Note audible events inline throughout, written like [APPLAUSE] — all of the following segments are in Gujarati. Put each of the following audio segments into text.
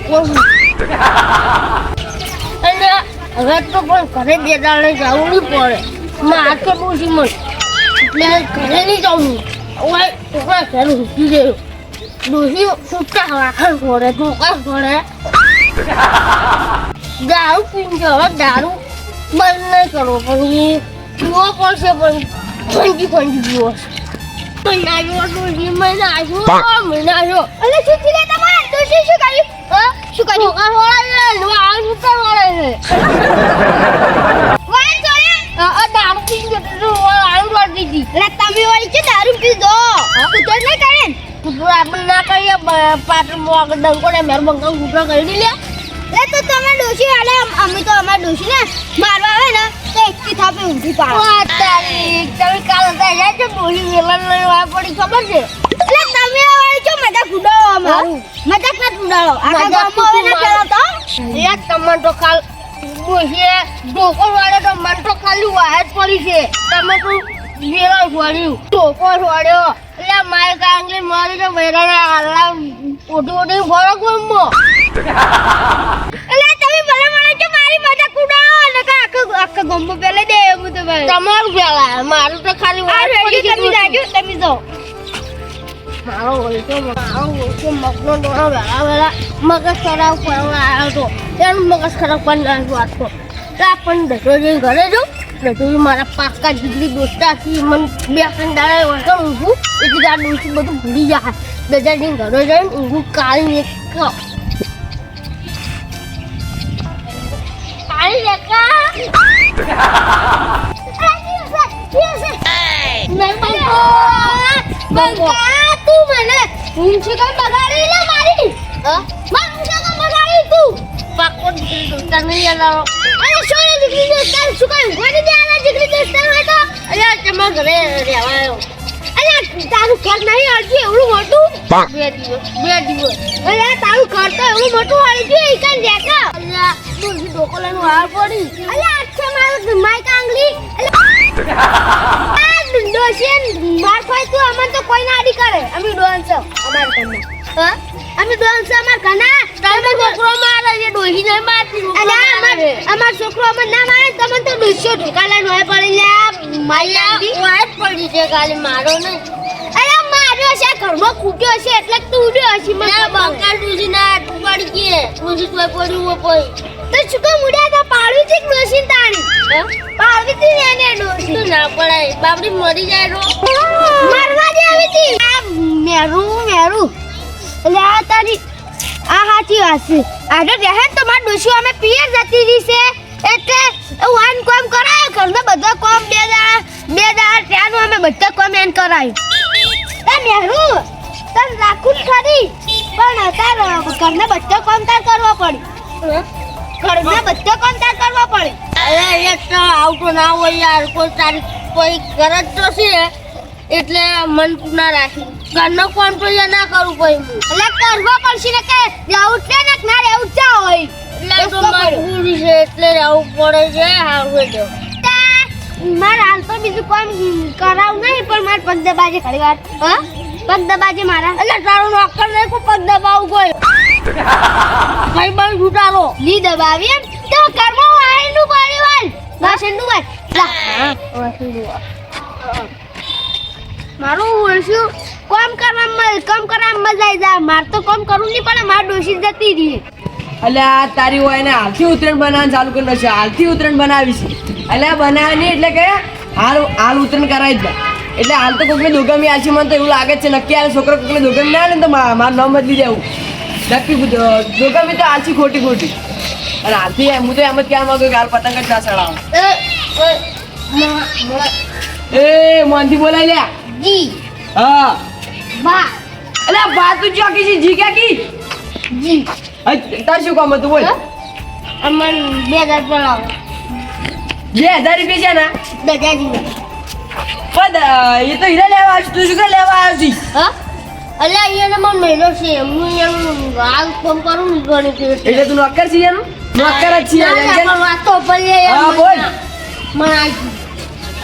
કે હું મેળ બહુ અને હવે તો પણ ઘરે જવું નહીં પડે એટલે ઘરે જવું ઘરે ગયો ડોસી વાખર ઘોડે ધોકા ઘોડે દારૂ પીને હવે દારૂ બંધ નહીં કરવો પણ એ પીવો પડશે પણ ફંજી ફંજી પીવો મહિના ડોસી મહિના આવ્યો મહિના શું થયું લે તમારે શું કર્યું હા? શું કર્યું ધોકા વળાય ને આ છૂટા વળાય છે? વાળ જોડે આ દારૂ પીને જતો આળુ વાળી દીધી. લે તમે વાળી કે દારૂ પીધો? કૂતર નહીં કરે. ને આપણે ના કરીએ પાટણમાં આગળ ડંકો ને મેર બંકો કૂતરો કરી લે લે તો તમે ડોશી હાલે અમે તો અમાર ડોશી ને મારવા આવે ને તો એકથી થાપે ઊંધી પાડો. વાત તારી તમે કાલ હતા જાય છે લઈને પડી ખબર છે? લે તમે વાળી છો મજાક ઉડાડો મજાક ઉડાડો? આખા ગામમાં હવે ના મારો. ખેલો તમને તો કાલ ડોહીએ ઢોકો વાળે તો મન તો ખાલી વાય જ પડી છે. તમે તો ઢોકો છોડ્યો એટલે મારે મારી તો વેરાના હાલા ઓઢી ઓઢી ફરક ગમો. એટલે તમે ભલે મને કે મારી મજાક ઉડાડો ને કા આખા આખા ગામમાં પેલે દે હું તો તમારું પેલા મારું તો ખાલી વાય જ તમે જાજો તમે જાઓ. મારો હોય તો મારો હોય મગનો દોડો વેલા વેળા મગજ ખરાબ કરવા આવ્યો હતો ત્યારે મગજ ખરાબ કરી નાખ્યું તો આપણને દસોજી ઘરે જો દસોજી મારા પાકા જીગલી દોસ્તા હતી મને બે ત્રણ દાડા વળતો ઊંઘું એટલે આ ડોસી બધું ભૂલી જાય દજાજી ઘરે જઈને ઊંઘું કાળી એક કાળી તું મને ઊંચી કામ બગાડી લે મારી. હા? માર ઊંચી કમ બગાડી તું. પાકો દીકરી દોસ્તા નહીં યાર અરે સોને દીકરી દોસ્તાર શું કહ્યું કોઈ દે આના દીકરી દોસ્તાર હોય તો. અલ્યા તમે ઘરે રહેવા આવ્યો. અરે તારું ઘર નહીં અડજી એવડું મોટું. બે દિવસ બે દિવસ. અરે તારું ઘર તો એવડું મોટું અડજી એ કઈ દેખા અલ્યા તુલસી ડોકો લઈને વાર પડી. અરે આખે મારું માઈક આંગલી [LAUGHS] માર ખાય તું અમન તો કોઈ ના આડી કરે. અમે ડોન છો અમાર ઘરના. હા? અમે ડોન છો અમાર ઘરના? તમે છોકરો મારે છે ડોહી નહીં મારતી અરે અમાર અમાર છોકરો અમન ના મારે તમે તો ડોશિયો ઢોકા લઈને હોય પડી લે મારી વાત પડી છે ખાલી મારો ને અરે માર્યો છે ઘરમાં ખૂટ્યો છે એટલે તું ઉડ્યો હશે મને મેં ખબર. ના પડી તોય પડ્યું હોય કોઈ તો છુકો કામ તો તા પાડવી છે ડોશીન તાણી? પાડવી ને એને ડોશી શું ના પડાય. બાપડી મરી જાય રો મારવા દે આવી આ મેરું મેરું. એટલે આ તારી આ સાચી વાત છે. આજે રહે તો માર ડોશી અમે પીએ જતી રહી છે. એટલે વાન કોમ કરાય. ઘરના બધા કોમ બે દા બે દા ત્યાંનું અમે બધા કોમ એન કરાય. એ મેરું તન રાખું ખરી. પણ તાર ઘરના બધા કોમ તાર કરવા પડી ઘરના બધા કોમ તાર કરવા પડે. અરે એક તો આવતો ના હોય યાર. કોઈ તારી કોઈ ગરજ તો છે? એટલે મન ના રાખી. ઘરનો કોણ તો ના કરું કોઈ એટલે કરવો પડશે ને કે રહેવું છે ને કે ના રહેવું ચા હોય. એટલે તો મજબૂરી છે એટલે રહેવું પડે છે હારું જો મારે હાલ તો બીજું કામ કરાવું નહીં પણ મારે પગ દબાજે ઘણી વાર હા? પગ દબાજે મારા. એટલે તારું નોકર નહીં કોઈ પગ દબાવું કોઈ. કઈ બંધ છૂટારો લી દબાવી તો કર્મો વાયનું પરિવાર વાસણનું વાય મારું ઓળશું કામ કરવામાં કમ કરવા મજા આવી જાય માર તો કામ કરવું નહીં પણ માર ડોસી જતી રહી. એટલે આ તારી હોય ને હાલથી ઉત્તરાયણ બનાવવાનું ચાલુ કરી નાખશે હાલથી ઉત્તરાયણ બનાવી છે એટલે આ બનાવે એટલે કે હાલ હાલ ઉતરણ કરાવી જ એટલે હાલ તો કોકને દોગમી આલસી મને તો એવું લાગે છે. નક્કી આ છોકરો કોકને દોગમી ના આવે ને તો મારું નામ બદલી દેવું. નક્કી કીધું. મેં તો આછી ખોટી ખોટી. અને આથી હું તો એમ જ કહેવા માંગુ કે હાલ પતંગ જ ના ચડાવો. એ મોનથી બોલાય લ્યા જી. હા. બા. અલે બા તું ચોકી છે જી ક્યાં કી જી. તાર શું કામ હતું બોલ. અમન બે હજાર પડાવો બે હજાર રૂપિયા છે ને? દજાજી પણ અ, એ તો હીરા લેવા આવ્યો તું શું લેવા આવ્યો છે? હા? અલ્યા અહીંયા મને મહિનો છે. હું એનું હાલ ફોન કરું ને ઘણી ફેર એટલે તું નોકર છીએ એનું? નોકર જ ના, ના, એમ પણ વાત તો જાય હા, બોલ. મને- આ.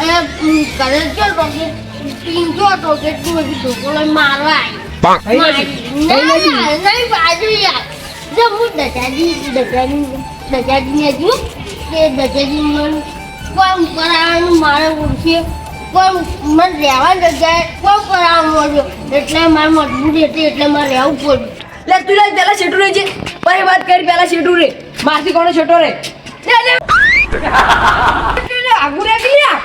એ ઉમ, ઘરે ગયો તો કે બધું તો કે તું હજી ઢોકો મારવા આવી. ના. ના, નહીં બાજુ યાર. જો હું દજાજી દજાજી દજાજીને જોઉં. કે દજાજી મને કોમ કરાવવાનું મારે ઓળખે. કોમ મને રહેવાની જગ્યાએ કોઈ કરાવવાનું મળ્યો એટલે મારે મજબૂરી હતી એટલે મારે રહેવું પડ્યું લે તું લે પેલા છેટું રહી છે પછી વાત કરી પેલા શેઠું રે. મારથી કોનો છોટો રે? આગુ રે લ્યા.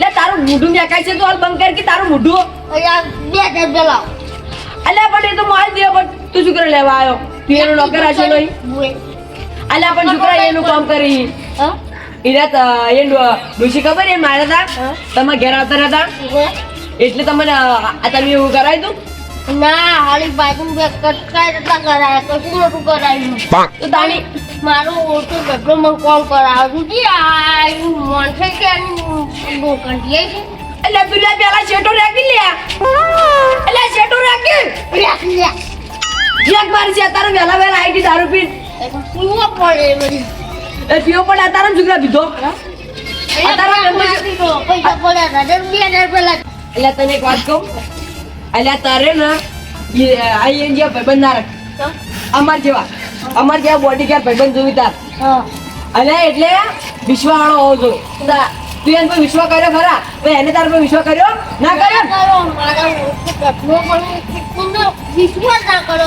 લે તારું મૂઢું દેખાય છે તો હાલ બંધ કર કે તારું મૂઢું બે હજાર પેલા. અલ્યા પણ એ તો મારી દે પણ તું શું કરે લેવા આવ્યો? તું એનો નોકર હશે નહીં અલ્યા પણ છોકરા એનું કામ કરી? હા? એના એ ડોશી ખબર એ મારા હતા. તમે ઘેર આવતા હતા એટલે તમને આ તમે એવું કરાવી દઉં ના હાલી બાજુ બે કટકાય નતા કરાયા કશું નતું કરાયું. તો તાણી મારું ઓછું ગઢો મને કોણ કરાવ્યું જી આ મોનસે કે બહુ કંટીએ છે? એટલે પેલા પેલા શેટો રાખી લે. એટલે શેટો રાખી. રાખી લે. જેક મારી છે તારે વહેલા વહેલા આવી ગઈ દારૂ પી શું પડે બધી. એ પીવો પણ આ તારા છોકરા પીધો? અહીંયા તારા પૈસા પૈસા પડ્યા હતા બે પેલા એટલે તને એક વાત કહું? એટલે તારે ને આઈ જેવા ભાઈબંધ ના રાખ. અમાર જેવા. અમાર જેવા બોડી કેર ભાઈબંધ જોવી તાર. એટલે વિશ્વાસ વાળો હોવો જોઈએ. તા- એને પર વિશ્વાસ કર્યો ખરા? તો એને તાર પર વિશ્વાસ કર્યો ના કર્યો? વિશ્વાસ ના કરો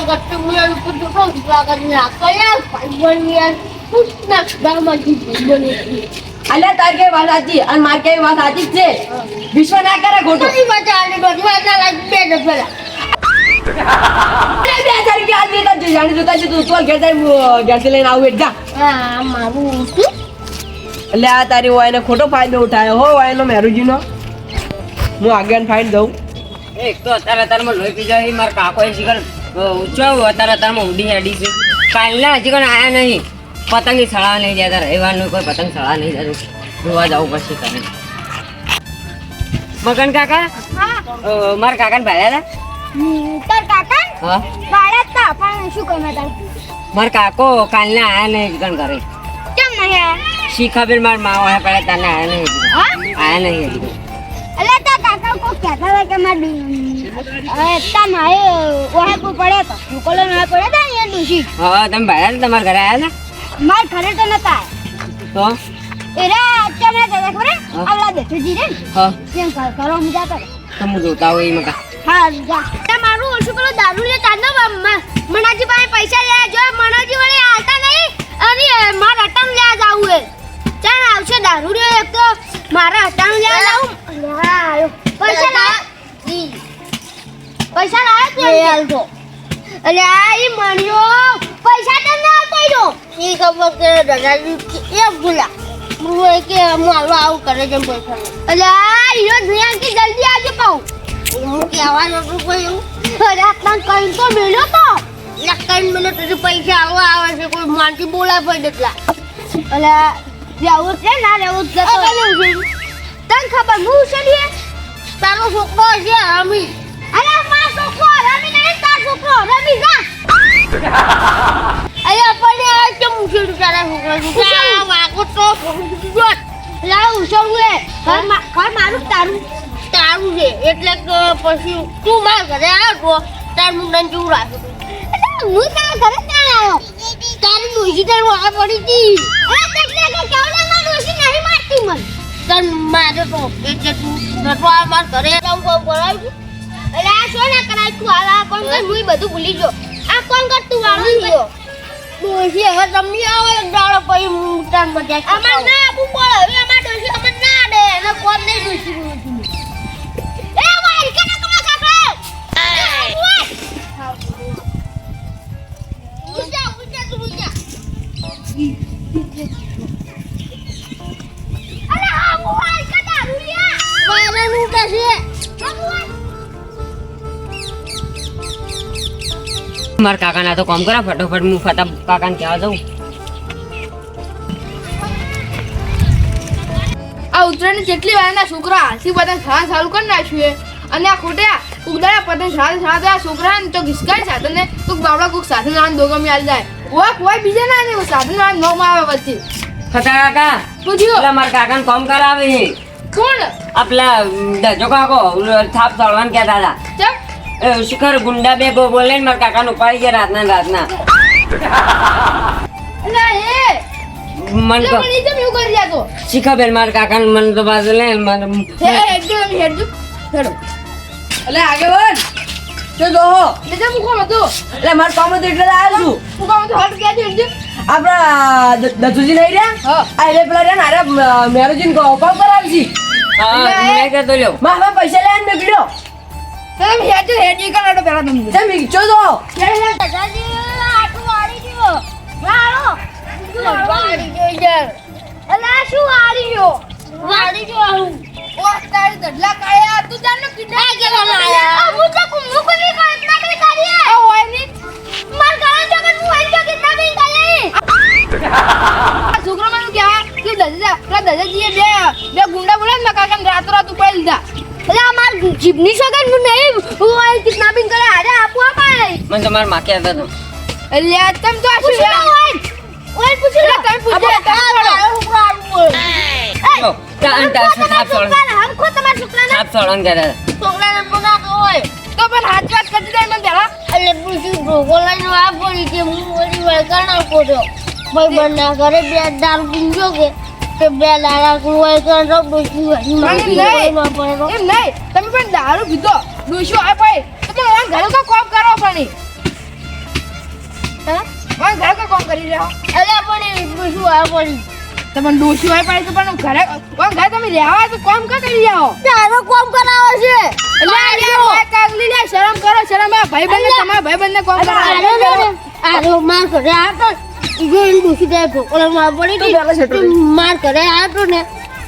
એનું એટલે અલ્યા તાર કે વાત સાચી? અને માર કઈ વાત સાચી છે? વિશ્વાસ ના કરે ખોટું. ની મજા આવી બધી મજા લાગી બે હજાર પેલા બે હજાર રૂપિયા આજ દેતા જ જાણી જોતા છે તું ચાલ ઘેર હું લઈને આવું એટલે. જા હા મારું એટલે આ તારી વાયને ખોટો ફાયદો ઉઠાયો હો એનો મેરુજીનો. હું આગળ ફાઈન દઉં. એક તો અત્યારે અત્યારમાં લોહી પી જાય મારા કાકો એ શીખર ઊંચો અત્યારે અત્યારમાં ઊંડી હેડી છે. કાલના હજી પણ આયા નહીં. પતંગી સળા નહીં જતા રવિવારનું કોઈ પતંગ સળા નહીં જતું જોવા જવું પડશે તમે મગન કાકા? મારા કાકાને ભાડ્યા હમ, તાર કાકા? હા. વાળા તા પણ શું કહે તાર? મારા કાકો કાલને આયા નહીં હજી ઘરે. કેમ નહીં આયા? શી ખબર માર મા વાળા પડ્યા તને આયા નહીં હા? આયા નહીં હજી. અલે કાકા કોઈ કહેતા હતા કે માર તા માએ ઓહે કોઈ પડ્યા તો. મુકોલો ના તા ડૂસી હા તમે ભાડ્યા તમારા ઘરે આયા ને માર ઘરે તો નતા. તો? એરા કેમના દાદા ખબર. આવલા બેઠુજી રે ને, હા. કેમ કર કરો હું જાતો રે. જોતા હોય એમાં કા? હા જા. તે મારું ઓછું પેલો દારૂ લે તાનો ન મનાજી પાસે પૈસા લે જો મનાજી વળી આલતા નહીં. અને મારા અટમ લે જાવું એ ચાલ આવશે દારૂ લે એક તો. મારા અટમ લે જાવું. હા પૈસા પૈસા લાવ પૈસા લાવ એ હાલતો અલે આ ઈ મણ્યો. પૈસા તો ના આલતો ઈનો. એ ખબર કે દાદાજી એ ભૂલા હું કે મારું આવું કરે છે. પૈસા અલે આ ઈનો ધ્યાન કે જલ્દી આજે પાઉં હું કહેવાનું હતું કોઈ એવું? આટલા કઈ તો મેલ્યો તો. લખાઈને મને પછી પૈસા આવવા આવે છે કોઈ માનથી બોલાય પડે એટલા અલે રહેવું છે ના રહેવું છે તો. તને ખબર હું છે ને તારો છોકરો છે અમી અરે માર છોકરો રમી નહીં તાર છોકરો રમી જા. અહીંયા આપણને આ કેમ ઉછેર્યું તારા છોકરા છોકરા વાગો તો લાવ ઉછળવું એ ઘર મારું તારું તારું છે. એટલે પછી તું મારા ઘરે આવ્યો તો તાર મુંડન જેવું એટલે હું તારા ઘરે ક્યાં આવ્યો તારી ડોસી તારી વાળ પડી હતી. અરે એટલે તન મારે તો એટલે તું. નતો આ માર ઘરે કામ કરાવ્યું અરે આ શું ના કરાય તું? આ પણ હું બધું ભૂલી ગયો. કોણ કરતું વાળું? ડોસી હવે તમને આવે એક દાડો પછી મુટાન બધા અમાર ના આપું પડે હવે મારા કાકાના તો કામ કરા ફટોફટ હું ફટા કાકાને કહેવા જાઉં. આ ઉત્તરાયણ જેટલી વારના છોકરા હાલથી પતંગ ખાવા ચાલુ કરી નાખ્યું છે. અને આ ખોટા ઉગદાડા પતંગ સાથે સાથે આ છોકરા તો ઘિસકાય સાથે ને તો બાબડા કોક સાથે ના દોગમી આલી જાય. કોઈ કોઈ બીજા ના ને સાથે ના નો આવે વચ્ચે ખતા કાકા પૂછ્યું? એટલે મારા કાકાને કોમ કરાવે છે કોણ? આપલા પેલા દજો કાકો થાપ ચડવાનું કહેતા હતા. શિખર ગુંડા બે બોલે ને મારા કાકાને ઉપાડી ગયા રાતના ને રાતના. મન તો શિખા બેન મારા કાકાને મન તો બાજુ લે એટલે તો જો એટલે હું કોમ હતું? એટલે મારું કામ તો એટલે આવ્યો છું. હું કામ હટ ગયા હેડજો? આપણા દત્તુજી નહીં રહ્યા? હા. આ એટલે પેલા રહ્યા ને અરે મેરુજીને કોમ કરાવી હા હું નહીં કહેતો લ્યો. માં પૈસા લઈને નીકળ્યો તમે હેડજો હેડજો કરો પેલા તમે. તમે ઈચ્છો તો હેડ હેડ આટલું વાળી ગયો. વાળો. વાળી? જોઈ યાર. અલા શું વાળી ગયો? વાળી જો આવું. ઓ તારી દડલા કાયા તું જાણનો કીધા આ કેવા લાયા? આ હું તો કુમુ કુમી કલ્પના કરી કરી આ હોયની માર ગાળા જગત હું વાળી ગયો કિतना બી કરી આ છોકરો મને કહેવા કે દજા દજાજીએ બે બે ગુંડા બોલા ને મારા કાકાને રાતો રાત ઉપાડી લીધા. જીભની સગન હું નહીં હું બી કરે હારે આપવા પાય મને તો મારા માં કહેતા હતો એટલે તમ તો આ શું પૂછી ઓય ઓય પૂછી લો તમે પૂછ્યા તમે બોલો. લો, તા- તા- થાપ ચડવાનું હમ ખો તમાર છોકરાને. ચડવાનું કહેતા હતા છોકરાને બોલાતો હોય. તો પણ હાથ વાત કરી દે મને પહેલા. એટલે પૂછ્યું ભોગો નો આ બોલી કે હું ઓલી વળગા નાખો છો. ભાઈ બંને ઘરે બે દારૂ પીંજો કે કે બે કર પણ. એમ નહીં. તમે પણ દારૂ પીધો. ડોશો આ ભાઈ તો પણ ઘરે કો કોમ કરો પણ ઈ. ઘરે કો કોમ કરી રહ્યો પણ આ તમે ડોશી હોય પાડી પણ ઘરે વાં ઘરે તમે રહેવા તો કોમ કા કરી જાઓ તારો કોમ કરાવે છે. આ કાગલી લે શરમ કરો શરમ આ ભાઈ બંને તમારા ભાઈ બંને કોમ કરાવે આરો માર ઘરે આતો જોઈને ડોસી જાય ભોગો માં પડી તું હતી તે. માર ઘરે આટો ને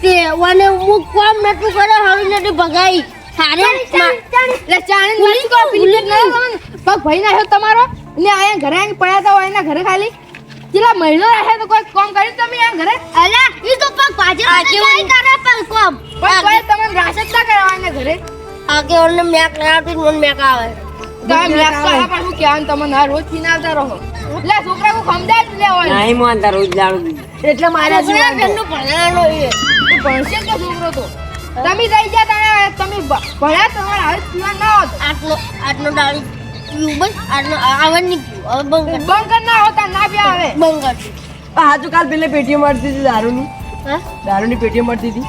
તે વાને હું કોમ નતું કરે હવે નથી ભગાઈ. સારે એટલે ચાણી ભૂલી કો પગ ભાઈ ના આવ્યો તમારો? ને આયા ઘરે આવીને પડ્યા હતા હોય એના ઘરે ખાલી? કેટલા મહિનો રહે તો કોઈ કોમ કરી તમે આ ઘરે? અલા ઈ તો પગ નહીં કરે પણ કોમ? પણ કોઈ તમને રાસ ના કરવા એના ઘરે? આગે ઓને મેક ના આવતી મને મેક આવે. તમે મેક આ પણ હું ક્યાં તમને રોજ પીનાવતા રહો. એટલે છોકરા કો સમજાય જ લે હોય નહીં માનતા તારું દારૂ એટલે મારા છોકરા ઘરનું ભણવાનો એ. તું ભણશે કે છોકરો તો? તમે રહી ગયા તારે તમે ભણ્યા તમારે હવે પીવા ના હોત. આટલો આટલો પીવું બસ? આટલો આવે નહીં પીવું હવે બંધ બંધ કર ના હોતા ના પીવા હવે બંધ હાજુ કાલ પેલે પેટીઓ મળતી હતી દારૂની. હા? દારૂની પેટીઓ મળતી હતી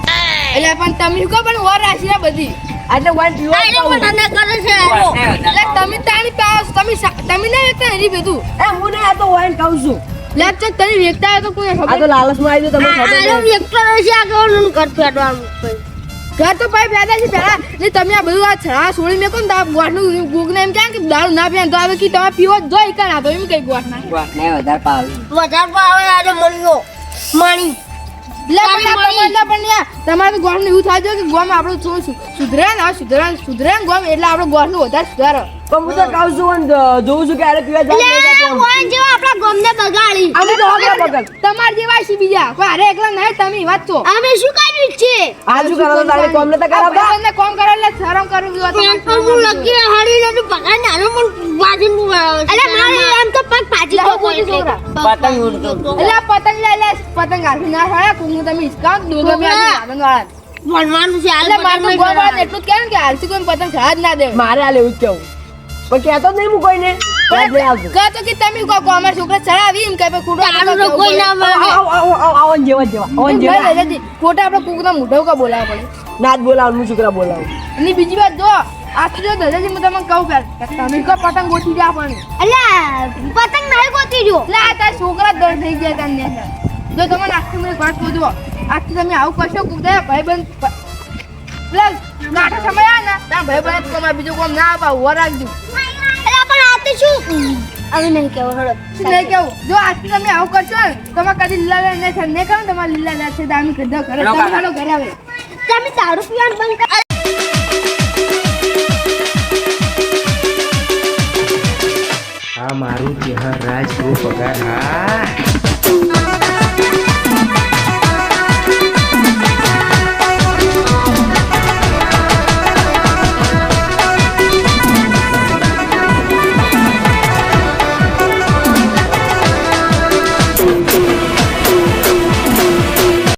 એટલે પણ તમે કહો પણ વર રાશી આ બધી. એટલે જ આને પાઉં. પણ તને કરે છે. એટલે તમે તાણી પાવ તમે તમે નહીં વેચતા એની બધું એ હું નહીં આ તો વાઈન ખાઉં છું. લે ચક તમે વેચતા હોય તો કોઈ આ ખબર તો લાલચમાં આવી તો તમને આ- ખબર નહીં. વ્યક્ત છે આ કેવાનું ઘર ફેરવાનું ઘર તો ભાઈ પેદા છે પેલા ને તમે આ બધું આ છડા છોડી મેં ને તો ગોઠનું ગુગ ને એમ ક્યાં કે દારૂ ના પીએ તો આવે કે તમે પીવો જ જોઈ કાં ના તો એમ કઈ ગોઠ ના નહીં વધારે પાવી વધારે પાવે આવે આજે મળ્યો માણી. આ તમારે ગોળ તો એવું થાય છે કે ગોમ આપણું શું સુધરે ને સુધરે સુધરે ને ગોમ એટલે આપણે ગોઠનું વધારે સુધારો. પણ હું તો ખાઉં છું જોઉં છું કે અરે પીવા જાવ આપણા બગાડી. અમે તો તમારે જેવા છે બીજા. કોઈ અરે એકલા નહીં તમે વાત છો. અમે શું કર્યું છે? આજુ કરો તારે કોમ નતા કરાવતા? તમને કોમ કરો એટલે શરમ કરું જોઈએ તો હું લગી હાડી ને પગાર નાનો પણ આવે અલે મારે આમ તો પગ પાજી તો પતંગ ઉડતો એટલે પતંગ લે લે પતંગ હાથથી ના ફાડે કુંગુ તમે હિસકાવ દોગો બે આનંદ વાળા ભણવાનું છે એટલે મારે નહીં એટલું જ કે હાલથી કોઈ પતંગ ચડા જ ના દે મારે આ લેવું જ કેવું પણ કહેતો જ નહીં હું કોઈને કહો તો કે તમે કહો કોમર છોકરા ચડાવી એમ કે કુડો કોઈ ના આવન જેવા જેવા આવન જેવા ખોટા આપણે કુકના મુઢો કા બોલાવવા પડે ના જ બોલાવું હું છોકરા બોલાવું અને બીજી વાત જો આથી જો દાદાજી હું તમને કહું પેલા કે તમે કો પતંગ ગોઠવી દે આપણને અલે પતંગ નહીં ગોતી જો આ તારા છોકરા જ દોડ થઈ ગયા તમને જો તમે આખી મને વાત કહું જુઓ. આખી તમે આવું કરશો કુક દે ભાઈબંધ પ્લસ એટલે કાંઠા સમય આવે ને ત્યાં ભાઈબંધ તમારે બીજું કોમ ના આપા ઊભો રાખજો. અલે પણ આ તો શું? હવે નહીં કેવું હળો. શું નહીં કેવું? જો આજથી તમે આવું કરશો ને તમે કદી લીલા લાલ નહીં થાય. નહીં કરો ને તમારે લીલા લાલ છે તો કીધો ઘરે તમે હાલો ઘરે આવે. તમે દારૂ પીવાનું બંધ કરો આ મારું ત્યાં રાજ બહુ પગાર. હા.